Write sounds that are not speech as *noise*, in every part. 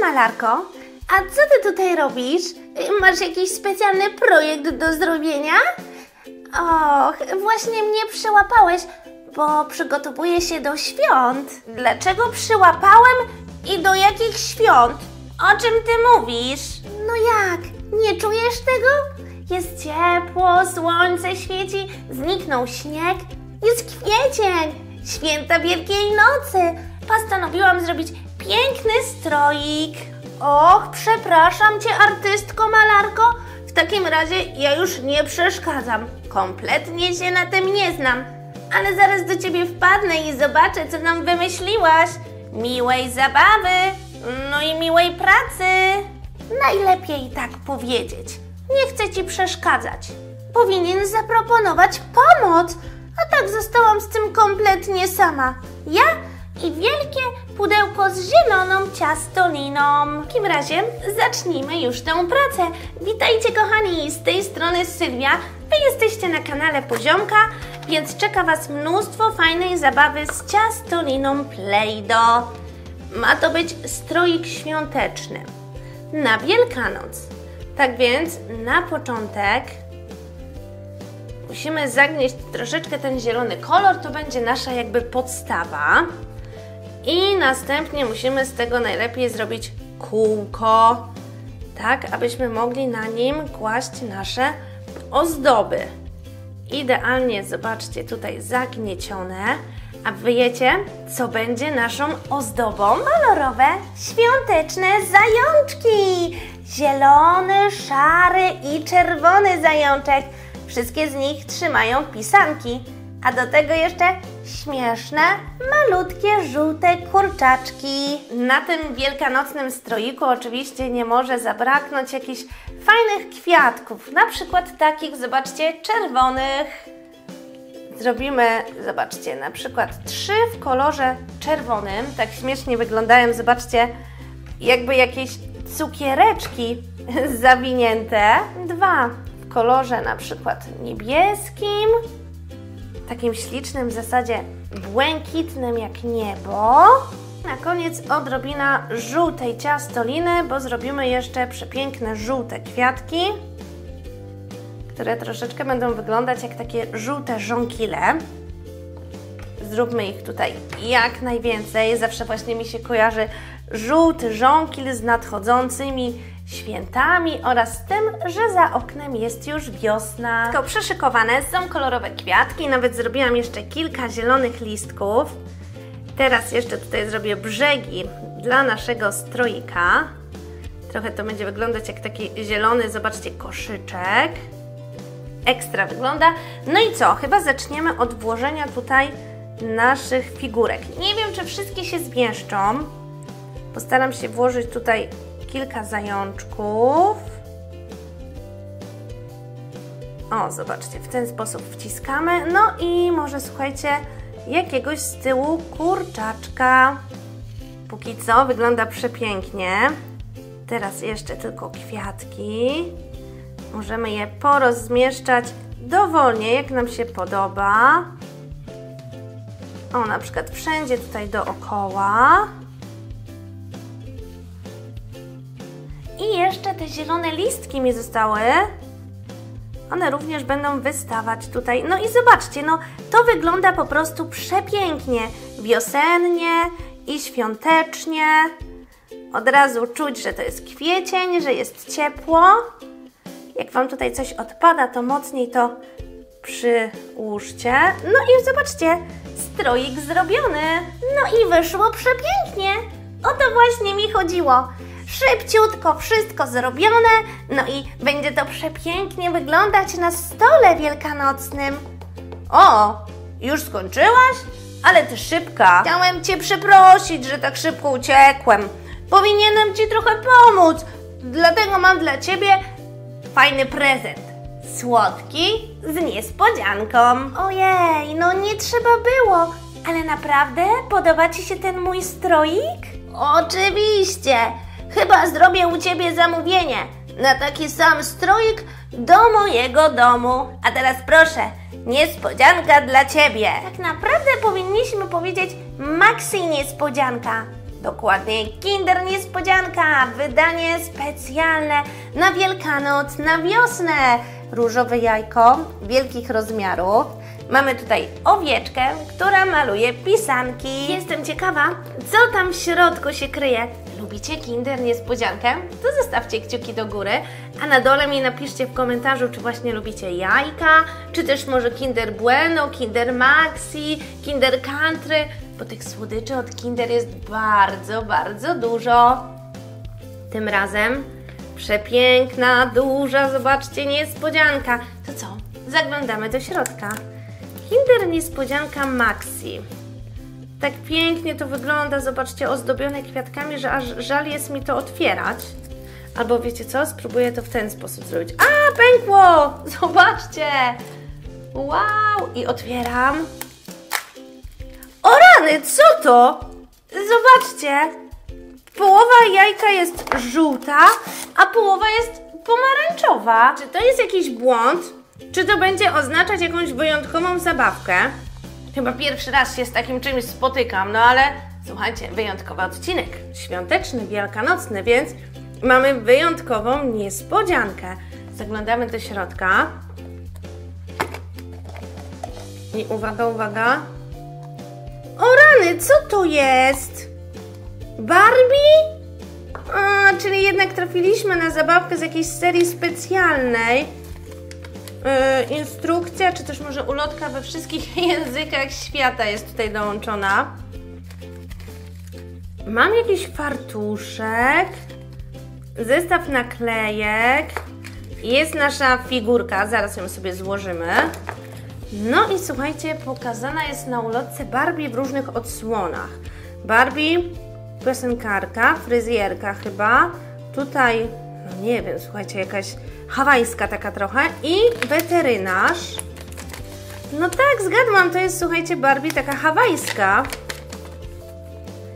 malarko. A co ty tutaj robisz? Y, Masz jakiś specjalny projekt do zrobienia? Och, właśnie mnie przyłapałeś, bo przygotowuję się do świąt. Dlaczego przyłapałem i do jakich świąt? O czym ty mówisz? No jak? Nie czujesz tego? Jest ciepło, słońce świeci, zniknął śnieg, jest kwiecień, święta Wielkiej Nocy. Postanowiłam zrobić piękny stroik. Och, przepraszam cię, artystko malarko. W takim razie ja już nie przeszkadzam. Kompletnie się na tym nie znam. Ale zaraz do ciebie wpadnę i zobaczę, co nam wymyśliłaś. Miłej zabawy, no i miłej pracy. Najlepiej tak powiedzieć. Nie chcę ci przeszkadzać. Powinien zaproponować pomoc. A tak zostałam z tym kompletnie sama. Ja i wielkie pudełko z zieloną ciastoliną. W takim razie zacznijmy już tę pracę. Witajcie kochani, z tej strony Sylwia. Wy jesteście na kanale Poziomka, więc czeka Was mnóstwo fajnej zabawy z ciastoliną Play-Doh. Ma to być stroik świąteczny na Wielkanoc. Tak więc na początek musimy zagnieść troszeczkę ten zielony kolor, to będzie nasza jakby podstawa. I następnie musimy z tego najlepiej zrobić kółko, tak abyśmy mogli na nim kłaść nasze ozdoby. Idealnie, zobaczcie, tutaj zagniecione. A wiecie, co będzie naszą ozdobą? Kolorowe, świąteczne zajączki! Zielony, szary i czerwony zajączek. Wszystkie z nich trzymają pisanki. A do tego jeszcze śmieszne, malutkie, żółte kurczaczki. Na tym wielkanocnym stroiku oczywiście nie może zabraknąć jakichś fajnych kwiatków. Na przykład takich, zobaczcie, czerwonych. Zrobimy, zobaczcie, na przykład trzy w kolorze czerwonym. Tak śmiesznie wyglądają, zobaczcie, jakby jakieś cukiereczki *laughs* zawinięte. Dwa w kolorze na przykład niebieskim, takim ślicznym w zasadzie błękitnym jak niebo. Na koniec odrobina żółtej ciastoliny, bo zrobimy jeszcze przepiękne żółte kwiatki, które troszeczkę będą wyglądać jak takie żółte żonkile. Zróbmy ich tutaj jak najwięcej. Zawsze właśnie mi się kojarzy żółty żonkil z nadchodzącymi świętami oraz tym, że za oknem jest już wiosna. Tylko przyszykowane są kolorowe kwiatki, nawet zrobiłam jeszcze kilka zielonych listków. Teraz jeszcze tutaj zrobię brzegi dla naszego stroika. Trochę to będzie wyglądać jak taki zielony, zobaczcie, koszyczek. Ekstra wygląda. No i co? Chyba zaczniemy od włożenia tutaj naszych figurek. Nie wiem, czy wszystkie się zmieszczą. Postaram się włożyć tutaj kilka zajączków. O, zobaczcie, w ten sposób wciskamy. No i może słuchajcie, jakiegoś z tyłu kurczaczka. Póki co wygląda przepięknie. Teraz jeszcze tylko kwiatki. Możemy je porozmieszczać dowolnie, jak nam się podoba. O, na przykład wszędzie tutaj dookoła. I jeszcze te zielone listki mi zostały. One również będą wystawać tutaj. No i zobaczcie, no to wygląda po prostu przepięknie. Wiosennie i świątecznie. Od razu czuć, że to jest kwiecień, że jest ciepło. Jak Wam tutaj coś odpada, to mocniej to przyłóżcie. No i zobaczcie, stroik zrobiony. No i wyszło przepięknie. O to właśnie mi chodziło. Szybciutko wszystko zrobione, no i będzie to przepięknie wyglądać na stole wielkanocnym. O, już skończyłaś? Ale ty szybka. Chciałem cię przeprosić, że tak szybko uciekłem. Powinienem ci trochę pomóc. Dlatego mam dla ciebie fajny prezent. Słodki z niespodzianką. Ojej, no nie trzeba było. Ale naprawdę podoba ci się ten mój stroik? Oczywiście. Chyba zrobię u ciebie zamówienie na taki sam stroik do mojego domu. A teraz proszę, niespodzianka dla ciebie. Tak naprawdę powinniśmy powiedzieć maxi niespodzianka. Dokładnie, Kinder Niespodzianka, wydanie specjalne na Wielkanoc, na wiosnę. Różowe jajko wielkich rozmiarów. Mamy tutaj owieczkę, która maluje pisanki. Jestem ciekawa, co tam w środku się kryje. Lubicie Kinder Niespodziankę? To zostawcie kciuki do góry, a na dole mi napiszcie w komentarzu, czy właśnie lubicie jajka, czy też może Kinder Bueno, Kinder Maxi, Kinder Country, bo tych słodyczy od Kinder jest bardzo, bardzo dużo. Tym razem przepiękna, duża, zobaczcie, niespodzianka. To co? Zaglądamy do środka. Kinder Niespodzianka Maxi. Tak pięknie to wygląda, zobaczcie, ozdobione kwiatkami, że aż żal jest mi to otwierać. Albo wiecie co? Spróbuję to w ten sposób zrobić. A, pękło! *laughs* Zobaczcie! Wow! I otwieram. O rany, co to? Zobaczcie! Połowa jajka jest żółta, a połowa jest pomarańczowa. Czy to jest jakiś błąd? Czy to będzie oznaczać jakąś wyjątkową zabawkę? Chyba pierwszy raz się z takim czymś spotykam, no ale słuchajcie, wyjątkowy odcinek, świąteczny, wielkanocny, więc mamy wyjątkową niespodziankę. Zaglądamy do środka. I uwaga, uwaga. O rany, co to jest? Barbie? A, czyli jednak trafiliśmy na zabawkę z jakiejś serii specjalnej. Yy, instrukcja, czy też może ulotka we wszystkich *laughs* językach świata jest tutaj dołączona. Mam jakiś fartuszek, zestaw naklejek, jest nasza figurka, zaraz ją sobie złożymy. No i słuchajcie, pokazana jest na ulotce Barbie w różnych odsłonach. Barbie, piosenkarka, fryzjerka chyba, tutaj, no nie wiem, słuchajcie, jakaś hawajska taka trochę i weterynarz. No tak, zgadłam, to jest, słuchajcie, Barbie taka hawajska.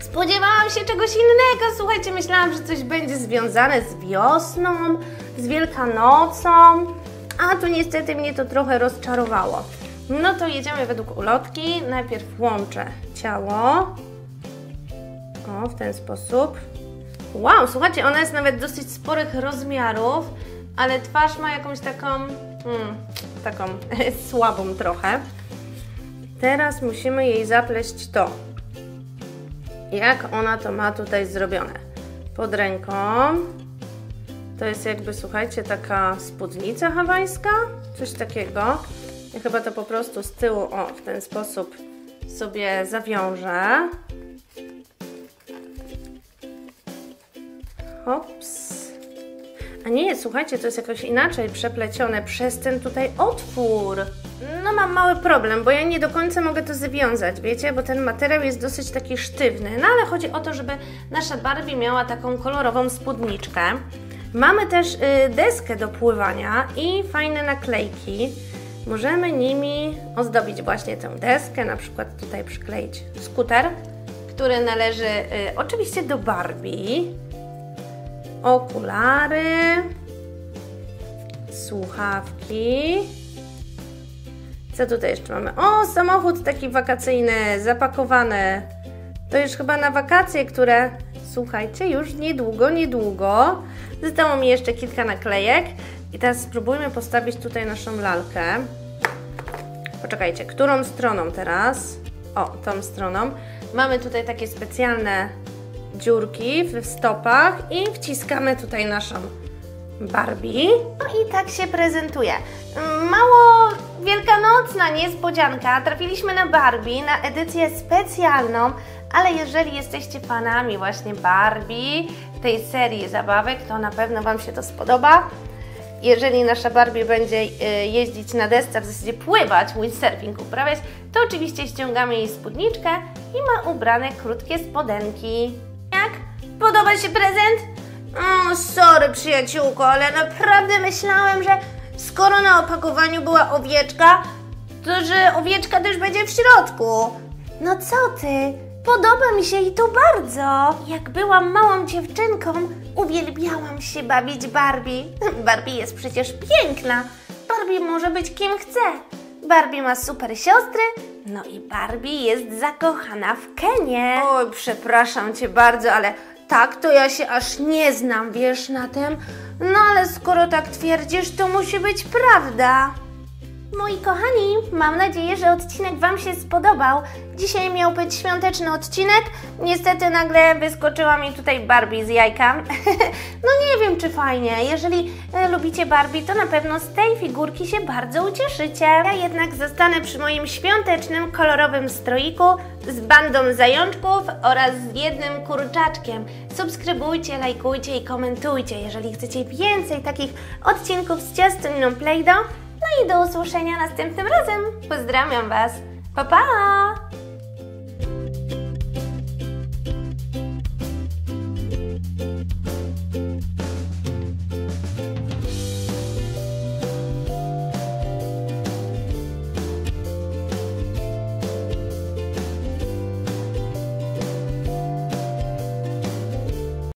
Spodziewałam się czegoś innego, słuchajcie, myślałam, że coś będzie związane z wiosną, z Wielkanocą, a tu niestety mnie to trochę rozczarowało. No to jedziemy według ulotki. Najpierw łączę ciało. O, w ten sposób. Wow, słuchajcie, ona jest nawet dosyć sporych rozmiarów, ale twarz ma jakąś taką, hmm, taką *laughs* słabą trochę. Teraz musimy jej zapleść to. Jak ona to ma tutaj zrobione? Pod ręką. To jest jakby, słuchajcie, taka spódnica hawajska, coś takiego. Ja chyba to po prostu z tyłu, o, w ten sposób sobie zawiążę. Hops. A nie, słuchajcie, to jest jakoś inaczej przeplecione przez ten tutaj otwór. No mam mały problem, bo ja nie do końca mogę to związać, wiecie, bo ten materiał jest dosyć taki sztywny. No ale chodzi o to, żeby nasza Barbie miała taką kolorową spódniczkę. Mamy też y, deskę do pływania i fajne naklejki. Możemy nimi ozdobić właśnie tę deskę, na przykład tutaj przykleić skuter, który należy y, oczywiście do Barbie. Okulary, słuchawki. Co tutaj jeszcze mamy? O, samochód taki wakacyjny, zapakowany. To już chyba na wakacje, które, słuchajcie, już niedługo, niedługo. Zostało mi jeszcze kilka naklejek. I teraz spróbujmy postawić tutaj naszą lalkę. Poczekajcie, którą stroną teraz? O, tą stroną. Mamy tutaj takie specjalne dziurki w stopach i wciskamy tutaj naszą Barbie. No i tak się prezentuje. Mało wielkanocna niespodzianka. Trafiliśmy na Barbie, na edycję specjalną, ale jeżeli jesteście fanami właśnie Barbie, tej serii zabawek, to na pewno Wam się to spodoba. Jeżeli nasza Barbie będzie y, jeździć na desce, w zasadzie pływać, windsurfing uprawiać, to oczywiście ściągamy jej spódniczkę i ma ubrane krótkie spodenki. Podoba się prezent? O, sorry przyjaciółko, ale naprawdę myślałem, że skoro na opakowaniu była owieczka, to że owieczka też będzie w środku. No co ty? Podoba mi się i to bardzo. Jak byłam małą dziewczynką, uwielbiałam się bawić Barbie. *laughs* Barbie jest przecież piękna. Barbie może być kim chce. Barbie ma super siostry No i Barbie jest zakochana w Kenie. Oj, przepraszam cię bardzo, ale tak to ja się aż nie znam, wiesz, na tym. No ale skoro tak twierdzisz, to musi być prawda. Moi kochani, mam nadzieję, że odcinek Wam się spodobał. Dzisiaj miał być świąteczny odcinek. Niestety nagle wyskoczyła mi tutaj Barbie z jajka. *laughs* no nie wiem, czy fajnie. Jeżeli e, lubicie Barbie, to na pewno z tej figurki się bardzo ucieszycie. Ja jednak zostanę przy moim świątecznym, kolorowym stroiku z bandą zajączków oraz z jednym kurczaczkiem. Subskrybujcie, lajkujcie i komentujcie, jeżeli chcecie więcej takich odcinków z ciastoniną Play-Doh. No i do usłyszenia następnym razem. Pozdrawiam Was. Pa, pa!